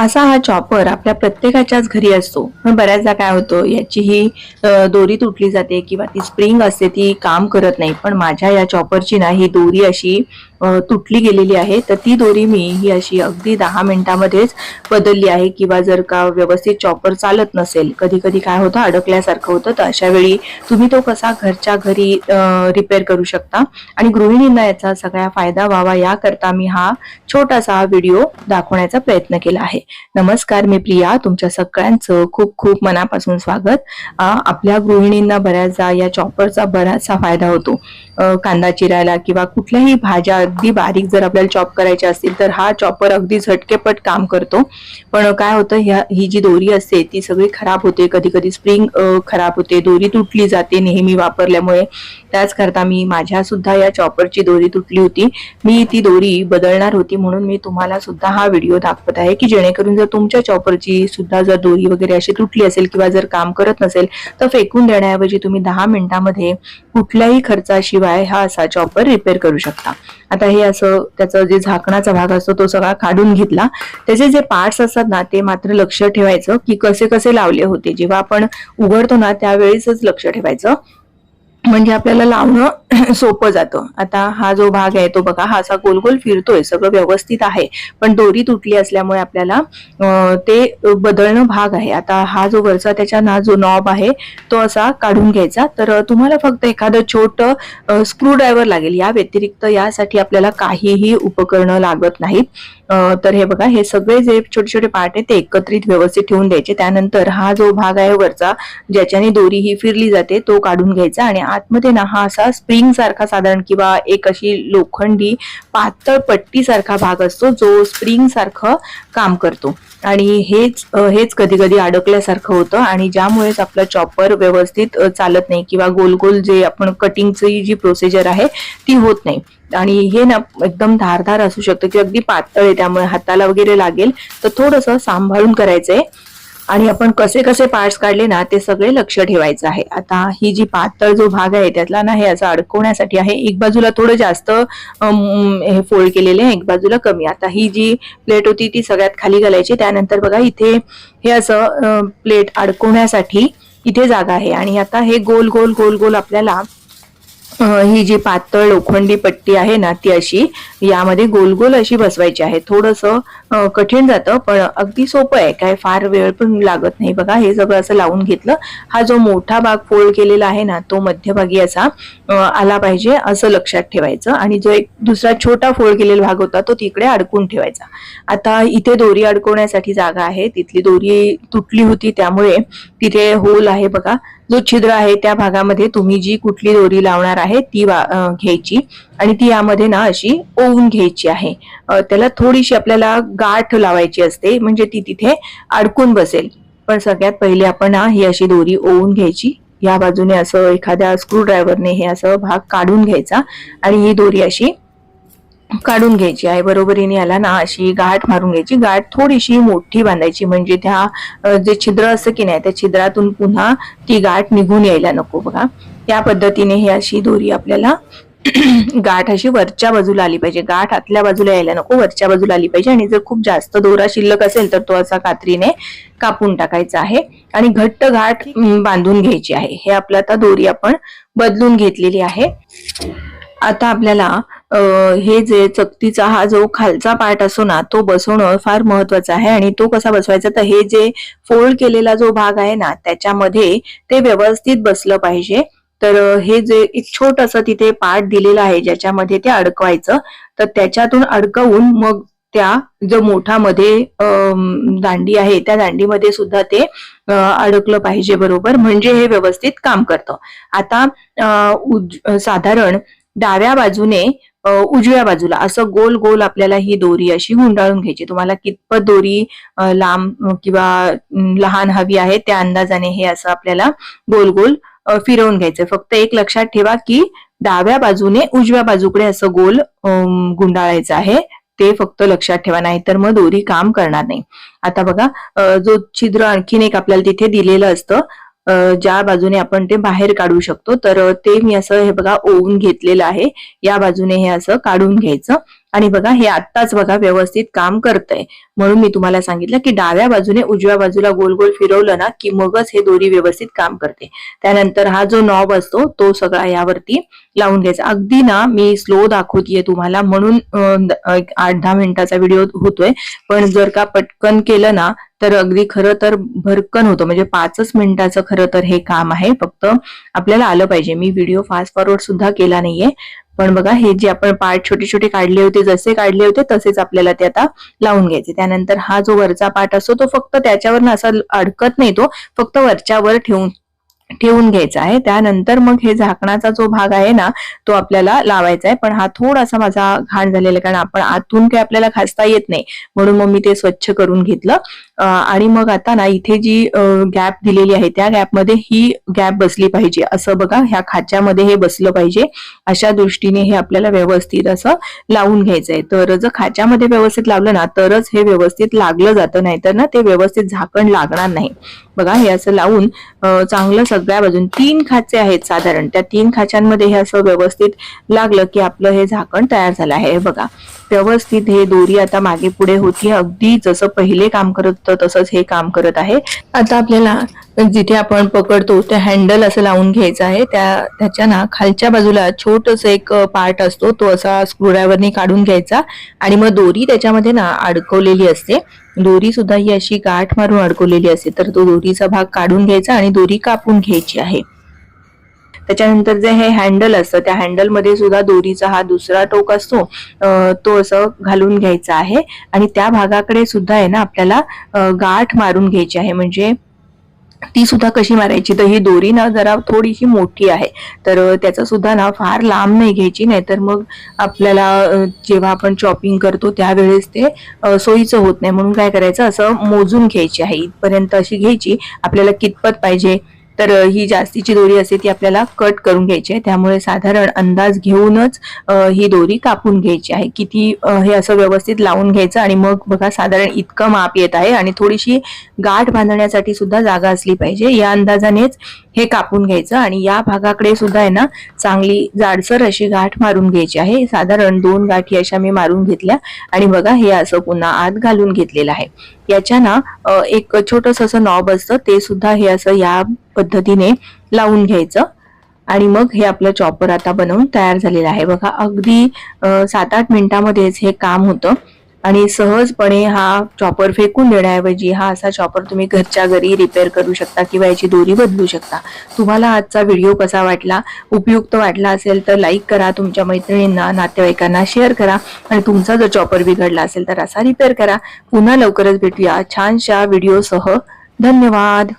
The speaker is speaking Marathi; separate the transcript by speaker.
Speaker 1: असा हा चॉपर आपल्या प्रत्येकाच्याच घरी असतो. पण बऱ्याचदा काय होतं याची ही दोरी तुटली जाते किंवा ती स्प्रिंग असते ती काम करत नाही. पण माझ्या या चॉपरची ना ही दोरी अशी तुटली गेलेली आहे तर ती दोरी मी ही अशी अगदी दहा मिनिटामध्येच बदलली आहे किंवा जर का व्यवस्थित चॉपर चालत नसेल कधी कधी काय होतं अडकल्यासारखं होतं तर अशा वेळी तुम्ही तो कसा घरच्या घरी रिपेअर करू शकता. आणि गृहिणींना याचा सगळा फायदा व्हावा याकरता मी हा छोटासा व्हिडिओ दाखवण्याचा प्रयत्न केला आहे. नमस्कार मी प्रिया. तुमच्या सगळ्यांचं खूप खूप मनापासून स्वागत. आपल्या गृहिणींना बऱ्याचदा या चॉपरचा बराचसा फायदा होतो. कांदा चिरायला किंवा कुठल्याही भाज्या अगदी बारीक जर आपल्याला चॉप करायचे असतील तर हा चॉपर अगदी झटकेपट काम करतो. पण काय होतं ह्या ही जी दोरी असते ती सगळी खराब होते. कधी कधी स्प्रिंग खराब होते. दोरी तुटली जाते नेहमी वापरल्यामुळे. त्याच करता मी माझ्या सुद्धा या चॉपरची दोरी तुटली होती. मी ती दोरी बदलणार होती म्हणून मी तुम्हाला सुद्धा हा व्हिडिओ दाखवत आहे की जेणेकरून जर तुमच्या चॉपरची सुद्धा जर दोरी वगैरे अशी तुटली असेल किंवा जर काम करत नसेल तर फेकून देण्याऐवजी तुम्ही दहा मिनिटांमध्ये कुठल्याही खर्चाशिवाय हा असा चॉपर रिपेअर करू शकता. आता हे असं त्याचं जे झाकणाचा भाग असतो तो सगळा काढून घेतला. त्याचे जे पार्ट्स असतात ना ते मात्र लक्ष ठेवायचं की कसे कसे लावले होते. जेव्हा आपण उघडतो ना त्यावेळेसच लक्ष ठेवायचं. म्हणजे आपल्याला लावणं सोपं जातं. आता हा जो भाग आहे तो बघा हा असा गोल गोल फिरतोय सगळं व्यवस्थित आहे. पण दोरी तुटली असल्यामुळे आपल्याला ते बदलणं भाग आहे. आता हा जो वरचा त्याच्या ना जो नॉब आहे तो असा काढून घ्यायचा. तर तुम्हाला फक्त एखादं छोटं स्क्रूड्रायव्हर लागेल. या व्यतिरिक्त यासाठी आपल्याला काहीही उपकरणं लागत नाहीत. तर हे बघा हे सगळे जे छोटे छोटे पार्ट आहेत ते एकत्रित व्यवस्थित ठेवून द्यायचे. त्यानंतर हा जो भाग आहे वरचा ज्याच्याने दोरी ही फिरली जाते तो काढून घ्यायचा आणि आतमध्ये ना हा असा स्प्रिंग सारखा साधारण किंवा एक अशी लोखंडी पातळ पट्टी सारखा भाग असतो जो स्प्रिंग सारखं काम करतो. आणि हेच हेच कधी कधी अडकल्यासारखं होतं आणि ज्यामुळेच आपलं चॉपर व्यवस्थित चालत नाही किंवा गोल गोल जे आपण कटिंगची जी प्रोसिजर आहे ती होत नाही. आणि हे ना एकदम धारधार असू शकतं की अगदी पातळ आहे त्यामुळे हाताला वगैरे लागेल तर थोडंसं सांभाळून करायचंय. आणि आपण कसे कसे पार्ट्स काढले ना ते सगळे लक्ष ठेवायचं आहे. आता ही जी पातळ जो भाग आहे त्यातला ना हे असं अडकवण्यासाठी आहे. एक बाजूला थोडं जास्त हे फोल्ड केलेले आहे एक बाजूला कमी. आता ही जी प्लेट होती ती सगळ्यात खाली घालायची. त्यानंतर बघा इथे हे असं प्लेट अडकवण्यासाठी इथे जागा आहे. आणि आता हे गोल गोल गोल गोल आपल्याला ही जी पातळ लोखंडी पट्टी आहे ना ती अशी यामध्ये गोल गोल अशी बसवायची आहे. थोडंसं कठीण जातं पण अगदी सोपं आहे. काय फार वेळ पण लागत नाही. बघा हे सगळं असं लावून घेतलं. हा जो मोठा भाग फोल्ड केलेला आहे ना तो मध्यभागी असा आला पाहिजे असं लक्षात ठेवायचं. आणि जो एक दुसरा छोटा फोल्ड केलेला भाग होता तो तिकडे अडकून ठेवायचा. आता इथे दोरी अडकवण्यासाठी जागा आहे. तिथली दोरी तुटली होती त्यामुळे तिथे होल आहे बघा. जो छिद्र आहे त्या भागामध्ये तुम्ही जी कुठली दोरी लावणार आहे ती वा- घ्यायची. आणि ती यामध्ये ना अशी ओवून घ्यायची आहे. त्याला थोडीशी आपल्याला गाठ लावायची असते म्हणजे ती तिथे अडकून बसेल. पण सगळ्यात पहिले आपण ही अशी दोरी ओवून घ्यायची. या बाजूने असं एखाद्या स्क्रूड्रायव्हरने हे असं भाग काढून घ्यायचा आणि ही दोरी अशी काढून घ्यायची आहे. बरोबरीने याला ना अशी गाठ मारून घ्यायची. गाठ थोडीशी मोठी बांधायची म्हणजे त्या जे छिद्र असं की नाही त्या छिद्रातून पुन्हा ती गाठ निघून यायला नको बघा. त्या पद्धतीने ही अशी दोरी आपल्याला गाठ अशी वरच्या बाजूला आली पाहिजे. गाठ आतल्या बाजूला यायला नको वरच्या बाजूला आली पाहिजे. आणि जर खूप जास्त दोरा शिल्लक असेल तर तो असा कात्रीने कापून टाकायचा आहे. आणि घट्ट गाठ बांधून घ्यायची आहे. हे आपलं आता दोरी आपण बदलून घेतलेली आहे. आता आपल्याला हे जे चकतीचा हा जो खालचा पार्ट असतो ना तो बसवणं फार महत्वाचं आहे. आणि तो कसा बसवायचा? तर हे जे फोल्ड केलेला जो भाग आहे ना त्याच्यामध्ये ते व्यवस्थित बसलं पाहिजे. तर हे जे एक छोटंसं तिथे पार्ट दिलेलं आहे ज्याच्यामध्ये ते अडकवायचं तर त्याच्यातून अडकवून मग त्या जो मोठा मध्ये दांडी आहे त्या दांडीमध्ये सुद्धा ते अडकलं पाहिजे बरोबर. म्हणजे हे व्यवस्थित काम करतं. आता साधारण डाव्या बाजूने उजव्या बाजूला असं गोल गोल आपल्याला ही दोरी अशी गुंडाळून घ्यायची. तुम्हाला कितपत दोरी लांब किंवा लहान हवी आहे त्या अंदाजाने हे असं आपल्याला गोल गोल फिरवून घ्यायचं. फक्त एक लक्षात ठेवा की डाव्या बाजूने उजव्या बाजूकडे असं गोल गुंडाळायचं आहे. ते फक्त लक्षात ठेवा नाही तर मग दोरी काम करणार नाही. आता बघा जो छिद्र आणखीन एक आपल्याला तिथे दिलेलं असतं ज्या बाजूने आपण ते बाहेर काढू शकतो तर ते मी असं हे बघा ओवून घेतलेलं आहे. या बाजूने हे असं काढून घ्यायचं. आणि बघा हे आत्ताच बघा व्यवस्थित काम करतंय. म्हणून मी तुम्हाला सांगितलं की डाव्या बाजूने उजव्या बाजूला गोल गोल फिरवलं ना की मगच हे दोरी व्यवस्थित काम करते. त्यानंतर हा जो नॉब असतो तो सगळा यावरती लावून घ्यायचा अगदी ना मी स्लो दाखवतीये तुम्हाला म्हणून आठ दहा मिनिटाचा व्हिडिओ होतोय. पण जर का पटकन केलं ना तर अगदी खरं तर भरकन होतं. म्हणजे पाचच मिनिटाचं खरं तर हे काम आहे. फक्त आपल्याला आलं पाहिजे. मी व्हिडिओ फास्ट फॉरवर्ड सुद्धा केला नाहीये. पण बघा हे जे आपण पार्ट छोटे छोटे काढले होते जसे काढले होते तसेच आपल्याला ते आता लावून घ्यायचे. त्यानंतर हा जो वरचा पार्ट असतो तो फक्त त्याच्यावर असा अडकत नाही तो फक्त वरच्यावर ठेवून ठेवून घ्यायचा आहे. त्यानंतर मग हे झाकणाचा जो भाग आहे ना तो आपल्याला लावायचा आहे. पण हा थोडासा माझा घाण झालेला आहे कारण आपण आतून काही आपल्याला खासता येत नाही. म्हणून मग मी ते स्वच्छ करून घेतलं. आणि मग आता ना इथे जी गॅप दिलेली आहे त्या गॅपमध्ये ही गॅप बसली पाहिजे. असं बघा ह्या खाच्यामध्ये हे बसलं पाहिजे. अशा दृष्टीने हे आपल्याला व्यवस्थित असं लावून घ्यायचं आहे तर जर खाच्यामध्ये व्यवस्थित लावलं ना तरच हे व्यवस्थित लागलं जातं. नाहीतर ना ते व्यवस्थित झाकण लागणार नाही. बघा हे असं लावून चांगलं सगळ्या बाजून तीन खाचे आहेत साधारण. त्या तीन खाच्यांमध्ये हे असं व्यवस्थित लागलं की आपलं हे झाकण तयार झालं आहे. हे बघा व्यवस्थित हे दोरी आता मागे पुढे होती. अगदी जसं पहिले काम करत होतं तसंच हे काम करत आहे. आता आपल्याला जिथे आपण पकडतो ते हँडल असं लावून घ्यायचं आहे. त्या त्याच्या ना खालच्या बाजूला छोटस एक पार्ट असतो. तो असा स्क्रूड्रायव्हरने काढून घ्यायचा. आणि मग दोरी त्याच्यामध्ये ना अडकवलेली असते. दोरी सुद्धा ही अशी गाठ मारून अडकवलेली असते. तर तो दोरीचा भाग काढून घ्यायचा आणि दोरी कापून घ्यायची आहे. त्याच्यानंतर जे हे हँडल असतं त्या हँडलमध्ये सुद्धा दोरीचा हा दुसरा टोक असतो तो असं घालून घ्यायचा आहे. आणि त्या भागाकडे सुद्धा आहे ना आपल्याला गाठ मारून घ्यायची आहे. म्हणजे ती सुद्धा कशी मारायची? तर ही दोरी ना जरा थोडीशी मोठी आहे. तर त्याचा सुद्धा ना फार लांब नाही घ्यायची नाहीतर मग आपल्याला जेव्हा आपण चॉपिंग करतो त्यावेळेस ते सोयीचं होत नाही. म्हणून काय करायचं? असं मोजून घ्यायची आहे. इथपर्यंत अशी घ्यायची आपल्याला कितपत पाहिजे? तर ही जास्तीची दोरी असते ती आपल्याला कट करून घ्यायची आहे. त्यामुळे साधारण अंदाज घेऊनच ही दोरी कापून घ्यायची आहे. किती हे असं व्यवस्थित लावून घ्यायचं आणि मग बघा साधारण इतकं माप येत आहे आणि थोडीशी गाठ बांधण्यासाठी सुद्धा जागा असली पाहिजे. या अंदाजानेच हे कापून घ्यायचं आणि या भागाकडे सुद्धा आहे ना चांगली जाडसर अशी गाठ मारून घ्यायची आहे. साधारण दोन गाठी अशा मी मारून घेतल्या आणि बघा हे असं पुन्हा आत घालून घेतलेलं आहे. याच्या ना एक छोटस असं नॉब असतं ते सुद्धा हे असं या पद्धतीने लावून घ्यायचं. आणि मग हे आपलं चॉपर आता बनवून तयार झालेलं आहे. बघा अगदी सात आठ मिनिटामध्येच हे काम होतं. आणि सहजपणे हा चॉपर फेकून देण्याऐवजी हा असा चॉपर तुम्ही घरच्या घरी रिपेअर करू शकता किंवा याची दोरी बदलू शकता. तुम्हाला आजचा व्हिडिओ कसा वाटला उपयुक्त वाटला असेल तर लाईक करा तुमच्या मैत्रिणींना नातेवाईकांना शेअर करा आणि तुमचा जर चॉपर बिघडला असेल तर असा रिपेअर करा. पुन्हा लवकरच भेटूया. छानशा व्हिडिओसह धन्यवाद.